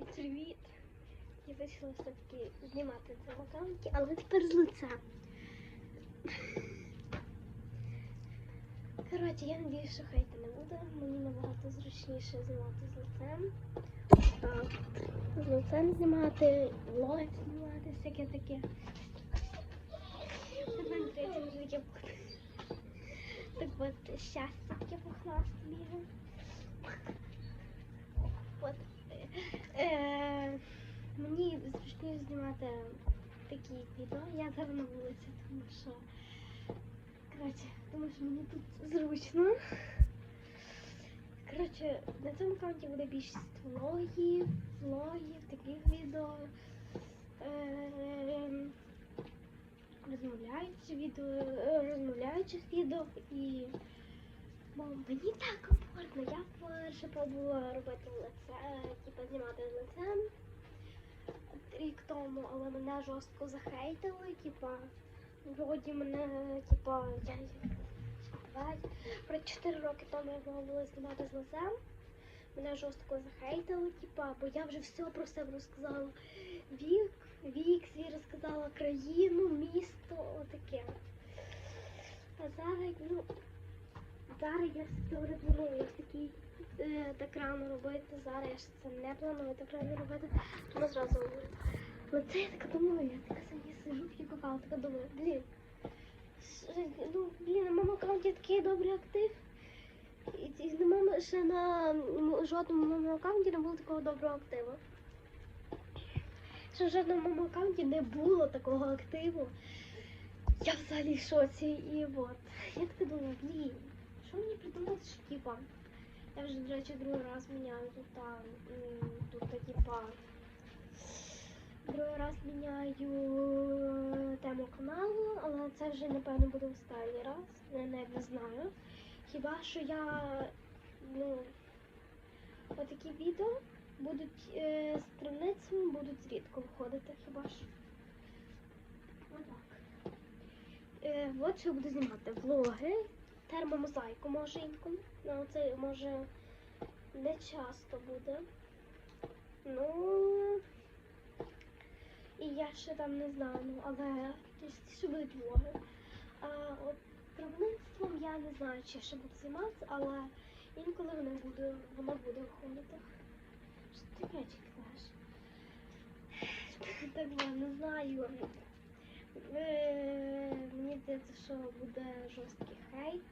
Привіт! Я вирішила все-таки знімати це аккаунті, але тепер з лицем. Коротше, я надію, що хейта не буде. Мені набагато зручніше знімати з лицем. З лицем знімати, влоги знімати, всяке таке. Так от, щастя таке пухнасте бігає. От. Е, мені зручніше знімати такі відео. Я зараз на вулиці, тому що коротше, тому що мені тут зручно. Коротше, на цьому аккаунті буде більшість влогів, влогів, таких відео. Е, розмовляючих відео, е, розмовляючих відео і Бо мені так комфортно. Я вперше пробувала робити лице, типу знімати з лицем рік тому, але мене жорстко захейтили, типа, вроді мене, типа, я про 4 роки тому я пробувала знімати з лицем. Мене жорстко захейтили, типа, бо я вже все про себе розказала. Вік, вік свій розказала країну, місто, отаке. А зараз, ну, Зараз я все планую я такий е, так рано робити. Зараз я ж це не планую так рано робити, тому зразу говорю. Але це я така думаю, я така собі сижу, какао, така думаю, блін. Ну, блін, на моєму аккаунті такий добрий актив. І, і моєму, ще на жодному моєму аккаунті не було такого доброго активу. Ще в жодному моєму аккаунті не було такого активу. Я взагалі в шоці і от. Я така думаю, блін. Що мені придумати, що типа? Я вже, до речі, другий раз міняю тут, а, тут та, типа. Другий раз міняю е, тему каналу, але це вже напевно буде останній раз. Я навіть не знаю. Хіба що я ну отакі відео будуть е, страницями будуть рідко виходити, хіба що. Отак. Е, от що я буду знімати влоги, термомозаїку може інколи. Ну, це може не часто буде. Ну і я ще там не знаю, ну, але частіше будуть влоги. А от травництвом я не знаю, чи ще буду займатися, але інколи воно буде, воно буде виходити. Що ти таке чекаєш? Так я не знаю. Е, Мені здається, що буде жорсткий хейт.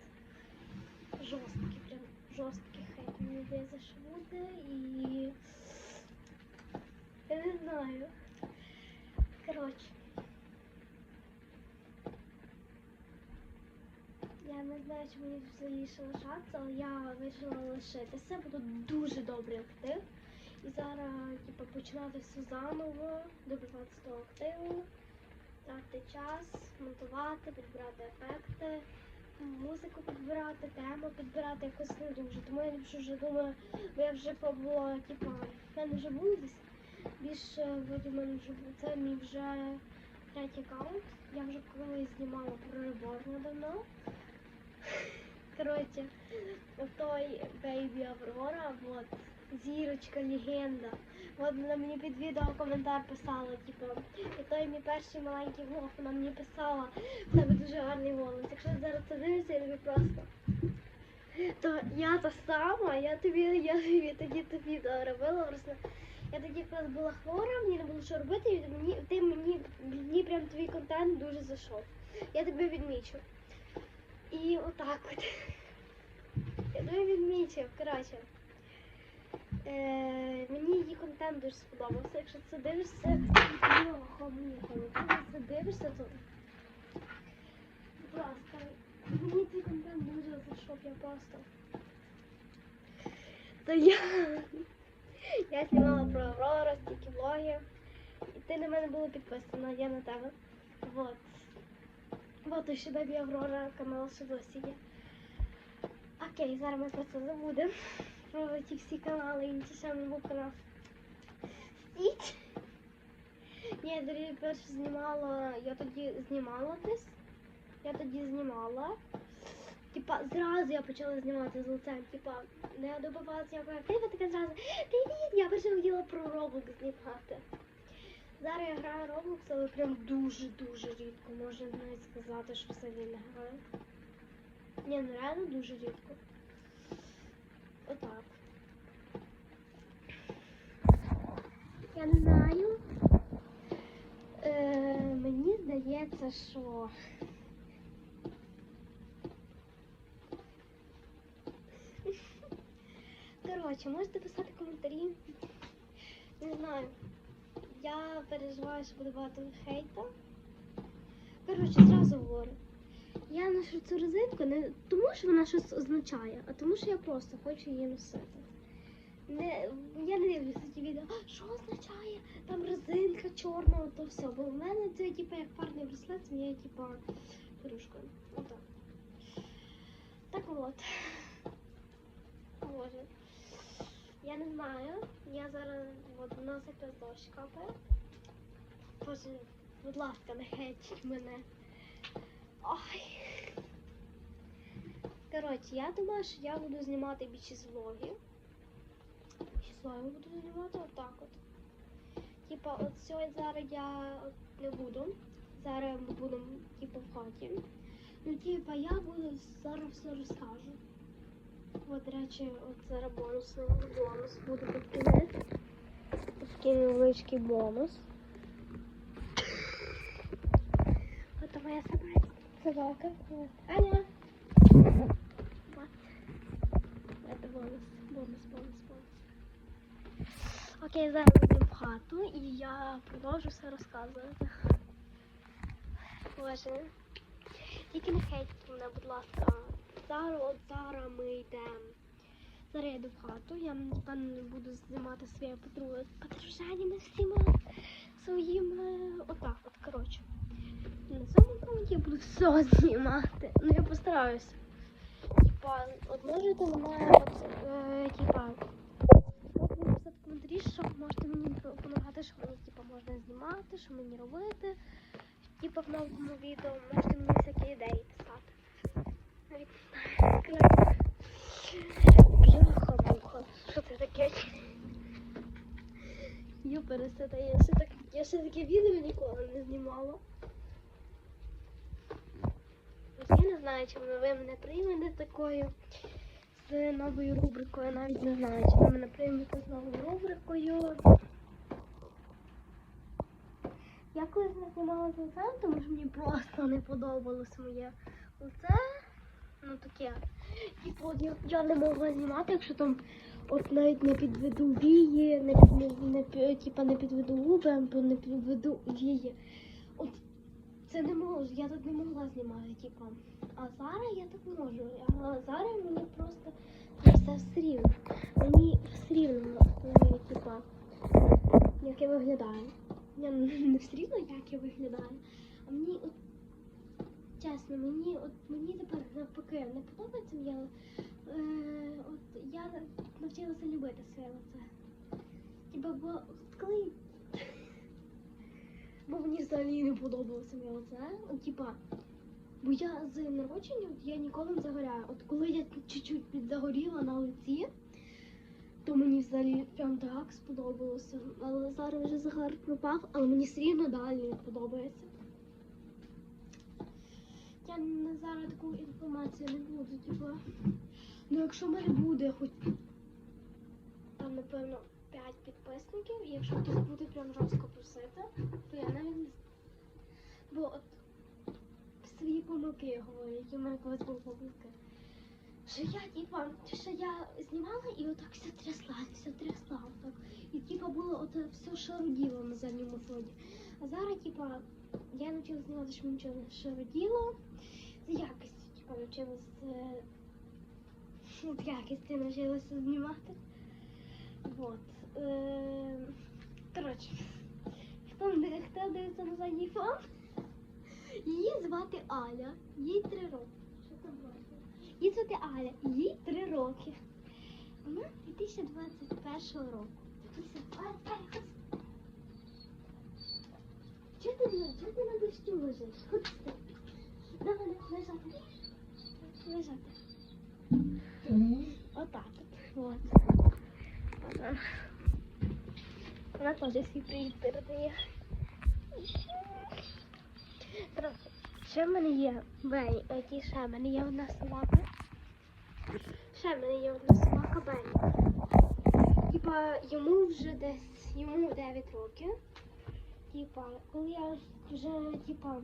Жорсткий, прям жорсткий хейт. Мені що буде і. Я не знаю. Коротше. Я не знаю, чи мені ще лишатися, але я вирішила лишитися, тут дуже добрий актив. І зараз, типу, починати все заново, добиватися того активу тратити час, монтувати, підбирати ефекти, музику підбирати, тему підбирати якось не дуже. Тому я вже думаю, бо я вже пробувала, типу, в мене вже був десь більше в мене вже це мій вже третій аккаунт. Я вже колись знімала про реборна недавно. Коротше, той Бейбі Аврора, от, зірочка, легенда. От вона мені під відео коментар писала, типу, і той мій перший маленький влог, вона мені писала, в тебе дуже гарний голос. Якщо ти зараз це дивишся, я тобі просто. То я та сама, я тобі, я тобі тоді це відео робила, просто я тоді якраз була хвора, мені не було що робити, і мені, ти мені, мені прям твій контент дуже зайшов. Я тебе відмічу. І отак от. Я тебе відмічив, коротше. Е, мені її контент дуже сподобався. Якщо це дивишся, це дивишся, то будь ласка, мені цей контент дуже зайшов, я просто. То я, я знімала про Аврору, стільки влогів. І ти на мене була підписана, я на тебе. Вот. Вот ще Бебі Аврора, канал є. Окей, зараз ми про це забудемо. Про ті всі канали, інші ще не був канал. Стіть. Ні, я тоді перше знімала, я тоді знімала десь. Я тоді знімала. Типа, зразу я почала знімати з лицем. Типа, не добивалася якої активу, така зразу. Привіт! Я перше хотіла про Roblox знімати. Зараз я граю Roblox, але прям дуже-дуже рідко. Можна навіть сказати, що взагалі не граю. Ні, ну реально дуже рідко. Отак. Я не знаю. Е, мені здається, що. Коротше, можете писати коментарі. Не знаю. Я переживаю, що буде багато хейта. Коротше, зразу говорю. Я ношу цю резинку не тому, що вона щось означає, а тому, що я просто хочу її носити. Не, я не дивлюся ці відео, «А, що означає там резинка чорна, то все. Бо в мене це типу як парний браслет, це є типу подружкою. Отак. Так от. Боже. Я не знаю. Я зараз от, на зараз дощ капає. Боже, будь ласка, не хейтіть мене. Ой. Коротше, я думаю, що я буду знімати більше влогів. Більше влогів буду знімати отак от. Типа, от сьогодні зараз я не буду. Зараз ми будемо типу в хаті. Ну, типа, я буду зараз все розкажу. От, речі, от зараз бонус, бонус буде під кінець. Такий невеличкий бонус. От моя собака. Собака. Аня. Вот. Это бонус. Бонус, бонус, бонус. Окей, зараз йдемо в хату і я продовжу все розказувати. Боже. Тільки не хейтіть мене, будь ласка. Зараз, от зараз ми йдемо. Зараз я йду в хату. Я напевно буду знімати своє подру- подружання всіма своїм е, отак от, коротше. На цьому я буду все знімати. Ну я постараюся. От можете мене от, е, типа, написати що можете мені пропонувати, що мені типа можна знімати, що мені робити. Типа в новому відео можете мені всякі ідеї писати. Бляха-муха. Що це таке? Я ще я ще таке відео ніколи не знімала. Ось Я не знаю, чи ви мене приймете такою з новою рубрикою. Я навіть не знаю, чи ви мене приймете з новою рубрикою. Я колись не знімала з лицем, тому що мені просто не подобалось моє лице. Ну таке. Типу, я, я не могла знімати, якщо там от навіть не підведу вії, не, не, не, пі- не підведу губи, або не підведу вії. От це не можу, я тут не могла знімати, типа. А зараз я так можу. А зараз мені просто все все рівно. Мені все рівно, типа, як я виглядаю. Я не все рівно, як я виглядаю. А мені от чесно, мені от мені тепер навпаки не подобається моє. Е, от я навчилася любити своє лице. Типа, бо коли Бо мені взагалі не подобалося моє лице. Типа, бо я з народження от, я ніколи не загоряю. От коли я чуть-чуть підзагоріла на лиці, то мені взагалі прям так сподобалося. Але зараз вже загар пропав, але мені все рівно далі подобається. Я зараз таку інформацію не буду, типу. Ну якщо в мене буде хоч там, напевно, 5 підписників, і якщо хтось буде прям жорстко просити, то я навіть не з- Бо от свої помилки я говорю, які в мене колись були помилки. Що я, типа, що я знімала і отак все трясла, все трясла отак. І типа було от все шаруділо на задньому фоні. А зараз, типа, я навчилася знімати, що нічого не шаруділо. З якості, типа, навчилася е, от якості навчилася знімати. Вот. Е, коротше, хто, не- хто дивиться на задній фон? Її звати Аля, їй три роки. Її звати Аля, їй три роки. Вона 2021 року. Аля, Аля, Чого ти, на- чого ти на дощу лежиш? Ходи сюди. Давай, лежати. Лежати. Отак от. Теж свій привіт передає. Ще в мене є Бені, які ще в мене є одна собака. Ще в мене є одна собака Бені. Типа йому вже десь йому 9 років. Типа, коли я вже типа.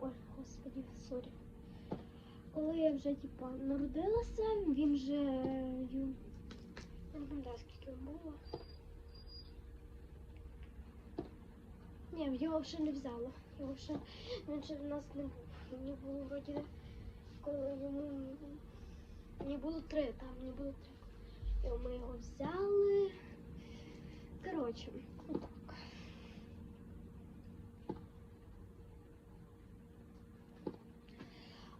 Ой, господи, сорі. Коли я вже типа народилася, він вже я не пам'ятаю, скільки було. Ні, його ще не взяла. Його ще він ще в нас не був. Мені було вроді, коли йому мені було три, там мені було три. І ми його взяли. Коротше, отак.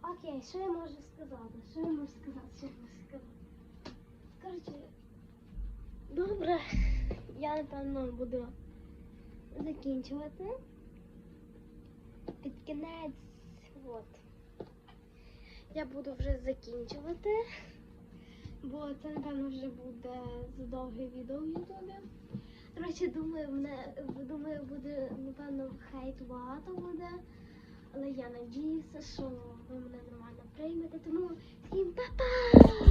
Окей, що я можу сказати? Що я можу сказати? Що я можу сказати? Коротше, добре, я напевно буду закінчувати. Під кінець, от. Я буду вже закінчувати, бо це, напевно, вже буде задовге відео в Ютубі. Речі, думаю, мене думаю, буде, напевно, хейт багато буде. Але я надіюся, що ви мене нормально приймете. Тому всім па-па!